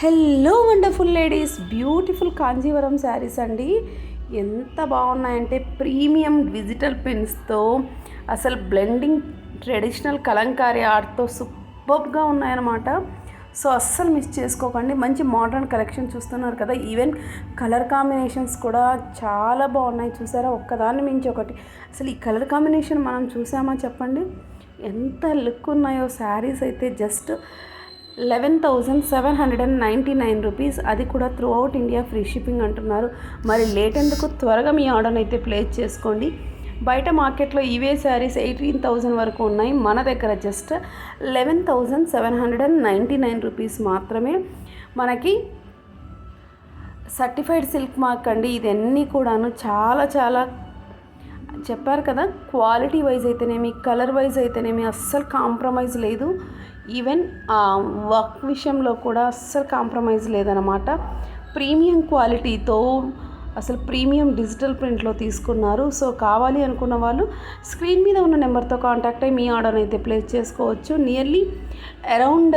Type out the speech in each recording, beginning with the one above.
Hello wonderful ladies beautiful Kanjeevaram sarees అండి. ఎంత బాగున్నాయంటే premium digital పెన్స్తో అసలు బ్లెండింగ్ ట్రెడిషనల్ కలంకారీ ఆర్ట్తో సూపర్గా ఉన్నాయన్నమాట. సో అస్సలు మిస్ చేసుకోకండి. మంచి మోడర్న్ కలెక్షన్ చూస్తున్నారు కదా ఈవెన్ కలర్ కాంబినేషన్స్ కూడా చాలా బాగున్నాయి. చూసారా? ఒక్కదాన్ని మించి ఒకటి. అసలు ఈ కలర్ కాంబినేషన్ మనం చూసామా చెప్పండి? ఎంత లుక్ ఉన్నాయో శారీస్ అయితే just eleven thousand seven hundred and ninety nine rupees. అది కూడా throughout India free shipping అంటున్నారు. మరి లేట్ ఎందుకు త్వరగా మీ ఆర్డర్ అయితే ప్లేస్ చేసుకోండి. బయట మార్కెట్లో ఇవే శారీస్ ఎయిటీన్ థౌజండ్ వరకు ఉన్నాయి. మన దగ్గర just eleven thousand seven hundred and ninety nine rupees మాత్రమే. మనకి సర్టిఫైడ్ సిల్క్ మార్క్ అండి. ఇదన్నీ కూడాను చాలా చాలా చెప్పారు కదా క్వాలిటీ వైజ్ అయితేనేమి కలర్ వైజ్ అయితేనేమి అస్సలు కాంప్రమైజ్ లేదు. ఈవెన్ వర్క్ విషయంలో కూడా అస్సలు కాంప్రమైజ్ లేదనమాట ప్రీమియం క్వాలిటీతో అసలు ప్రీమియం డిజిటల్ ప్రింట్లో తీసుకున్నారు. సో కావాలి అనుకున్న వాళ్ళు స్క్రీన్ మీద ఉన్న నెంబర్తో కాంటాక్ట్ అయ్యి మీ ఆర్డర్ అయితే ప్లేస్ చేసుకోవచ్చు. Nearly around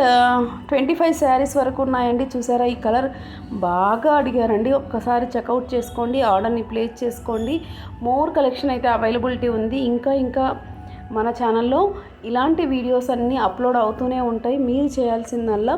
twenty five sarees వరకు ఉన్నాయండి. చూసారా ఈ కలర్ బాగా అడిగారండి. ఒక్కసారి చెక్అవుట్ చేసుకోండి ఆర్డర్ని ప్లేస్ చేసుకోండి. మోర్ కలెక్షన్ అయితే అవైలబిలిటీ ఉంది. ఇంకా ఇంకా మన ఛానల్లో ఇలాంటి వీడియోస్ అన్నీ అప్లోడ్ అవుతూనే ఉంటాయి. మీరు చేయాల్సిందల్లా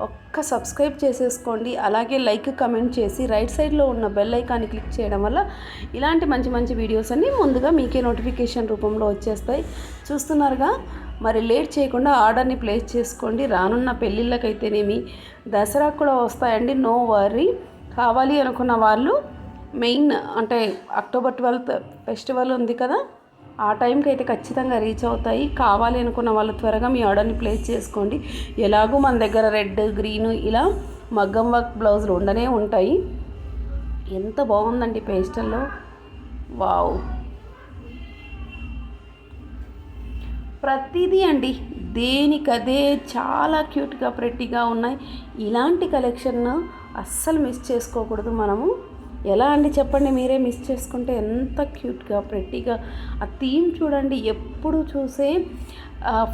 ఒక్క సబ్స్క్రైబ్ చేసేసుకోండి. అలాగే లైక్ కమెంట్ చేసి రైట్ సైడ్లో ఉన్న బెల్ ఐకాన్ని క్లిక్ చేయడం వల్ల ఇలాంటి మంచి మంచి వీడియోస్ అన్నీ ముందుగా మీకే నోటిఫికేషన్ రూపంలో వచ్చేస్తాయి. చూస్తున్నారుగా? మరి లేట్ చేయకుండా ఆర్డర్ని ప్లేస్ చేసుకోండి. రానున్న పెళ్ళిళ్ళకైతేనేమి దసరా కూడా వస్తాయండి. నో వరీ కావాలి అనుకున్న వాళ్ళు మెయిన్ అంటే అక్టోబర్ ట్వెల్త్ ఫెస్టివల్ ఉంది కదా? ఆ టైంకి అయితే ఖచ్చితంగా రీచ్ అవుతాయి. కావాలి అనుకున్న వాళ్ళు త్వరగా మీ ఆర్డర్ని ప్లేస్ చేసుకోండి. ఎలాగో మన దగ్గర రెడ్ గ్రీన్ ఇలా మగ్గం వర్క్ బ్లౌజులు ఉండనే ఉంటాయి. ఎంత బాగుందండి పేస్టల్లో. వావ్! ప్రతిదీ అండి. దేనికదే చాలా క్యూట్గా ప్రెట్టిగా ఉన్నాయి. ఇలాంటి కలెక్షన్ అస్సలు మిస్ చేసుకోకూడదు మనము. ఎలా అండి చెప్పండి? మీరే మిస్ చేసుకుంటే ఎంత క్యూట్గా ప్రెట్టిగా ఆ థీమ్ చూడండి. ఎప్పుడు చూసే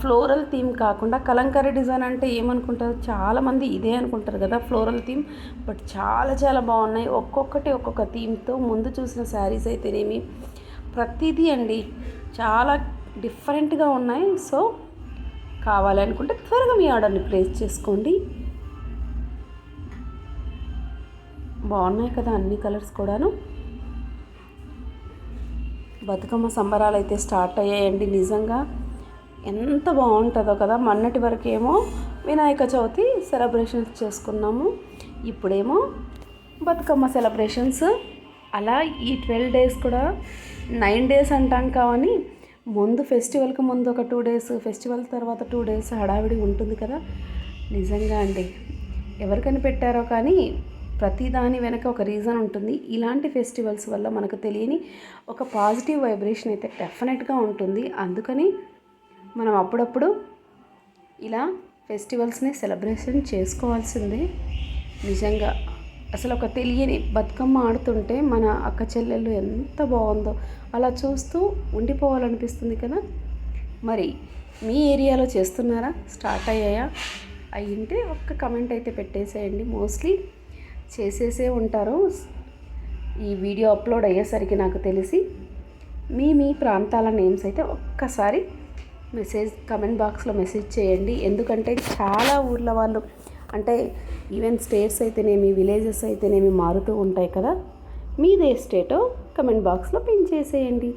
ఫ్లోరల్ థీమ్ కాకుండా కలంకారీ డిజైన్ అంటే ఏమనుకుంటారు చాలామంది ఇదే అనుకుంటారు కదా ఫ్లోరల్ థీమ్. బట్ చాలా చాలా బాగున్నాయి. ఒక్కొక్కటి ఒక్కొక్క థీమ్తో ముందు చూసిన శారీస్ అయితేనేమి ప్రతిదీ అండి చాలా డిఫరెంట్గా ఉన్నాయి. సో కావాలనుకుంటే త్వరగా మీ ఆర్డర్ని ప్లేస్ చేసుకోండి. బాగున్నాయి కదా అన్ని కలర్స్ కూడాను. బతుకమ్మ సంబరాలు అయితే స్టార్ట్ అయ్యాయండి నిజంగా. ఎంత బాగుంటుందో కదా. మొన్నటి వరకు ఏమో వినాయక చవితి సెలబ్రేషన్స్ చేసుకున్నాము. ఇప్పుడేమో బతుకమ్మ సెలబ్రేషన్స్. అలా ఈ ట్వెల్వ్ డేస్ కూడా నైన్ డేస్ అంటాం కానీ ముందు ఫెస్టివల్కి ముందు ఒక టూ డేస్ ఫెస్టివల్ తర్వాత టూ డేస్ హడావిడి ఉంటుంది కదా. నిజంగా అండి. ఎవరు కనిపెట్టారో కానీ ప్రతి దాని వెనక ఒక రీజన్ ఉంటుంది. ఇలాంటి ఫెస్టివల్స్ వల్ల మనకు తెలియని ఒక పాజిటివ్ వైబ్రేషన్ అయితే డెఫినెట్గా ఉంటుంది. అందుకని మనం అప్పుడప్పుడు ఇలా ఫెస్టివల్స్ని సెలబ్రేషన్ చేసుకోవాల్సిందే. నిజంగా అసలు ఒక తెలియని బతుకమ్మ ఆడుతుంటే మన అక్క చెల్లెళ్ళు ఎంత బాగుందో అలా చూస్తూ ఉండిపోవాలనిపిస్తుంది కదా. మరి మీ ఏరియాలో చేస్తున్నారా? స్టార్ట్ అయ్యాయా? అయ్యింటే ఒక్క కమెంట్ అయితే పెట్టేసేయండి. మోస్ట్లీ చేసేసే ఉంటారు. ఈ వీడియో అప్లోడ్ అయ్యేసరికి నాకు తెలిసి మీ మీ ప్రాంతాల నేమ్స్ అయితే ఒక్కసారి మెసేజ్ కమెంట్ బాక్స్లో మెసేజ్ చేయండి. ఎందుకంటే చాలా ఊర్ల వాళ్ళు అంటే ఈవెన్ స్టేట్స్ అయితేనేమి విలేజెస్ అయితేనేమి మారుతూ ఉంటాయి కదా. మీదే స్టేటో కమెంట్ బాక్స్లో పిన్ చేసేయండి.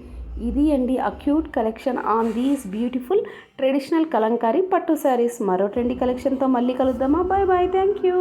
ఇది అండి a cute collection on these beautiful traditional Kalamkari pattu saris. మరో ట్రెండీ కలెక్షన్తో మళ్ళీ కలుద్దామా? Bye bye thank you